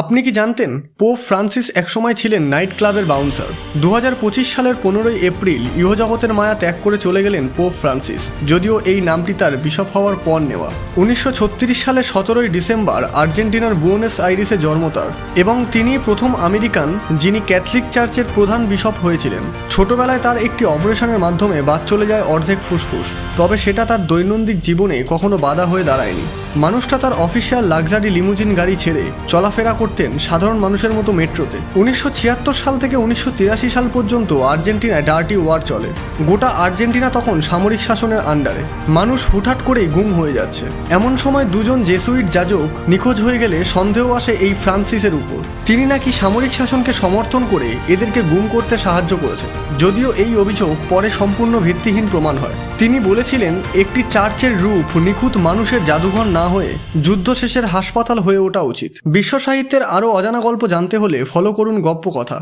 আপনি কি জানতেন, পোপ ফ্রান্সিস একসময় ছিলেন নাইট ক্লাবের বাউন্সার। দু হাজার পঁচিশ সালের পনেরোই এপ্রিল ইহজগতের মায়া ত্যাগ করে চলে গেলেন পোপ ফ্রান্সিস, যদিও এই নামটি তার বিশপ হওয়ার পর নেওয়া। উনিশশো ছত্রিশ সালের সতেরোই ডিসেম্বর আর্জেন্টিনার বুয়েনোস আইরিসে জন্ম তার, এবং তিনি প্রথম আমেরিকান যিনি ক্যাথলিক চার্চের প্রধান বিশপ হয়েছিলেন। ছোটবেলায় তার একটি অপারেশনের মাধ্যমে বাদ চলে যায় অর্ধেক ফুসফুস, তবে সেটা তার দৈনন্দিন জীবনে কখনো বাধা হয়ে দাঁড়ায়নি। মানুষটা তার অফিসিয়াল লাক্সারি লিমুজিন গাড়ি ছেড়ে চলাফেরা করতেন সাধারণ মানুষের মতো মেট্রোতে। উনিশশো ছিয়াত্তর সাল থেকে উনিশশো তিরাশি সাল পর্যন্ত আর্জেন্টিনায় ডার্টি ওয়ার চলে। গোটা আর্জেন্টিনা তখন সামরিক শাসনের আন্ডারে। মানুষ হুটহাট করেই গুম হয়ে যাচ্ছে। এমন সময় দুজন জেসুইট যাজক নিখোঁজ হয়ে গেলে সন্দেহ আসে এই ফ্রান্সিসের উপর। তিনি নাকি সামরিক শাসনকে সমর্থন করে এদেরকে গুম করতে সাহায্য করেছে যদিও এই অভিযোগ পরে সম্পূর্ণ ভিত্তিহীন প্রমাণ হয়। তিনি বলেছিলেন, একটি চার্চের রূপ নিখুঁত মানুষের জাদুঘর না হয়ে যুদ্ধ শেষের হাসপাতাল হয়ে ওঠা উচিত। বিশ্ব সাহিত্যের আরও অজানা গল্প জানতে হলে ফলো করুন গপ্প কথা।